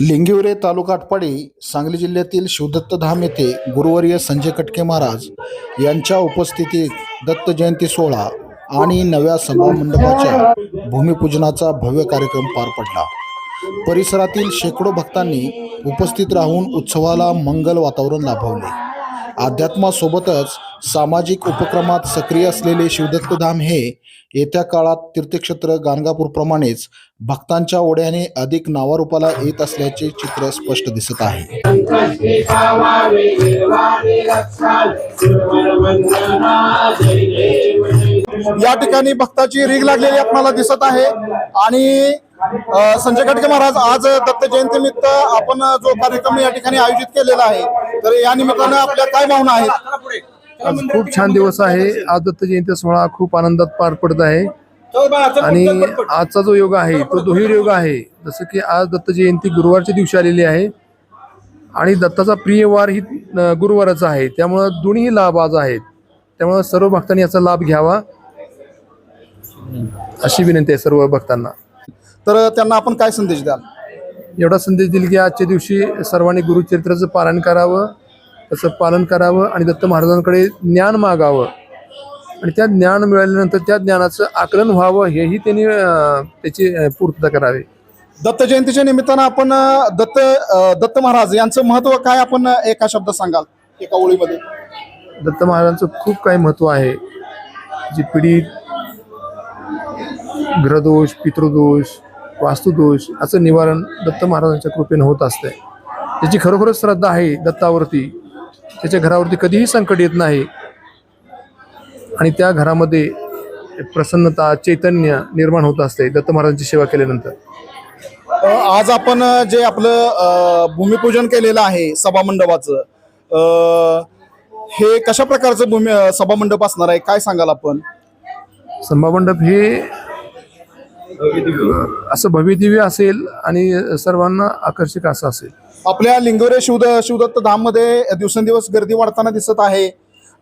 लिंगिवरे तालुका आटपाडी सांगली जिल्ह्यातील शिवदत्त धाम येथे गुरुवर्य संजय कटके महाराज यांच्या उपस्थितीत दत्त जयंती सोहळा आणि नव्या सभा मंडपाच्या भूमिपूजनाचा भव्य कार्यक्रम पार पडला. परिसरातील शेकडो भक्तांनी उपस्थित राहून उत्सवाला मंगल वातावरण लाभवले. अध्यात्मासोबतच सामाजिक उपक्रमात सक्रिय असलेले शिवदत्त धाम हे येत्या काळात तीर्थक्षेत्र गाणगापूरप्रमाणेच भक्तांच्या ओढ्याने अधिक नावारूपाला येत असल्याचे चित्र स्पष्ट दिसत आहे. या ठिकाणी भक्ताची रीग लागलेली आपल्याला दिसत आहे. आणि संजय खटके महाराज आज दत्त जयंतीनिमित्त आपण जो कार्यक्रम या ठिकाणी आयोजित केलेला आहे तर या निमित्तानं आपल्या काय भावना आहेत? आज खूप छान दिवस आहे. आज दत्त जयंती सोहळा खूप आनंदात पार पडत आहे. आणि आजचा जो योग आहे तो दुहेरी योग आहे. जसं की आज दत्त जयंती गुरुवारच्या दिवशी आलेली आहे. आणि दत्ताचा प्रिय वार ही गुरुवाराचा आहे. त्यामुळं दोन्ही लाभ आज आहेत. त्यामुळं सर्व भक्तांनी याचा लाभ घ्यावा. अशी विनंती आहे सर्व भक्तांना. तर त्यांना आपण काय संदेश द्याल? एवढा संदेश दिला की आजच्या दिवशी सर्वांनी गुरुचरित्राचं पालन करावं. त्याचं पालन करावं आणि दत्त महाराजांकडे ज्ञान मागावं. आणि त्या ज्ञान मिळाल्यानंतर त्या ज्ञानाचं आकलन व्हावं हेही त्यांनी त्याची पूर्तता करावी. दत्त जयंतीच्या निमित्तानं आपण दत्त दत्त महाराज यांचं महत्त्व काय आपण एका शब्दात सांगाल? एका ओळीमध्ये. दत्त महाराजांचं खूप काही महत्त्व आहे. जी पिढी ग्रहदोष पितृदोष वास्तुदोष असं निवारण दत्त महाराजांच्या कृपेने होत असते त्याची खरोखरच श्रद्धा आहे दत्तावरती. त्याच्या घरावरती कधीही संकट येत नाही. आणि त्या घरामध्ये प्रसन्नता चैतन्य निर्माण होत असते. दत्त महाराजांची सेवा केल्यानंतर. आज आपण जे आपलं भूमिपूजन केलेलं आहे सभामंडपाचं हे कशा प्रकारचं भूमी सभामंडप असणार आहे? काय सांगाल आपण? सभामंडप हे असं भव्यदिव्य असेल आणि सर्वांना आकर्षक असं असेल. आपल्या लिंगोरे शिवद शिवदत्त धाममध्ये दिवसेंदिवस गर्दी वाढताना दिसत आहे.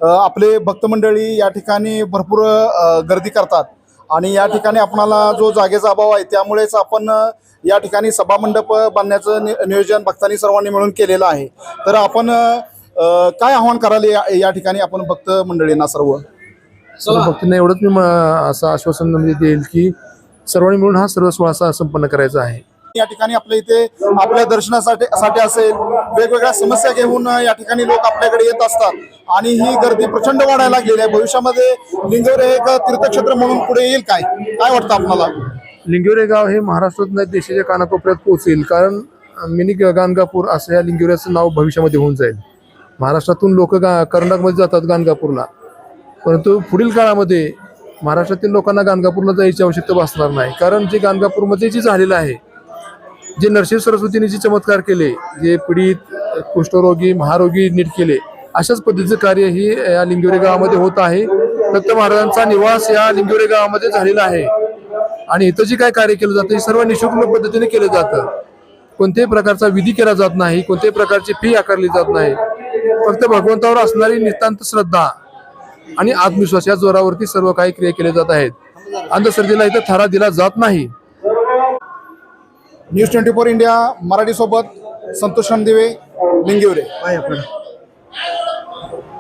आपले भक्त मंडळी या ठिकाणी भरपूर गर्दी करतात. आणि या ठिकाणी आपणाला जो जागेचा अभाव आहे त्यामुळेच आपण या ठिकाणी सभामंडप बांधण्याचं नि- नियोजन भक्तांनी सर्वांनी मिळून केलेलं आहे. तर आपण काय आव्हान कराल या ठिकाणी आपण भक्त मंडळींना सर्व? सर्व भक्तांना एवढंच मी म- असं आश्वासन म्हणजे देईल की सर्वांनी मिळून हा सर्व सोहळा संपन्न करायचा आहे. या ठिकाणी आपल्या इथे आपल्या दर्शनासाठी साठी असेल. वेगवेगळ्या समस्या घेऊन या ठिकाणी लोक आपल्याकडे येत असतात. आणि ही गर्दी प्रचंड वाढायला लागलेली आहे. भविष्यामध्ये लिंगोरे हे एक तीर्थक्षेत्र म्हणून पुढे येईल काय? काय वाटतं आपल्याला? लिंगोरे गाव हे महाराष्ट्रात देशाच्या कानाकोपऱ्यात पोहोचेल. कारण मिनी गाणगापूर असं या लिंगोऱ्याचं नाव भविष्यामध्ये होऊन जाईल. महाराष्ट्रातून लोक गा कर्नाटकमध्ये जातात गाणगापूरला. परंतु पुढील काळामध्ये महाराष्ट्रातील लोकांना गाणगापूरला जायची आवश्यकता भासणार नाही. कारण जे गाणगापूरमध्ये जे झालेलं आहे जे नरसिंह सरस्वतीने जे चमत्कार केले जे पीडित कुष्ठरोगी महारोगी नीट केले अशाच पद्धतीचं कार्य ही या लिंगोरे गावामध्ये होत आहे. दत्त महाराजांचा निवास या लिंगोरे गावामध्ये झालेला आहे. आणि इथं जे काय कार्य केलं जातं हे सर्व निशुल्क पद्धतीने केलं जातं. कोणत्याही प्रकारचा विधी केला जात नाही कोणत्याही प्रकारची फी आकारली जात नाही. फक्त भगवंतावर असणारी नितांत श्रद्धा आणि आत्मविश्वास या जोरावरती सर्व काही क्रिया केले जात आहेत. अंधश्रद्धेला इथं थारा दिला जात नाही. News twenty four India Marathi सोबत संतोष दिवे लिंगिवरे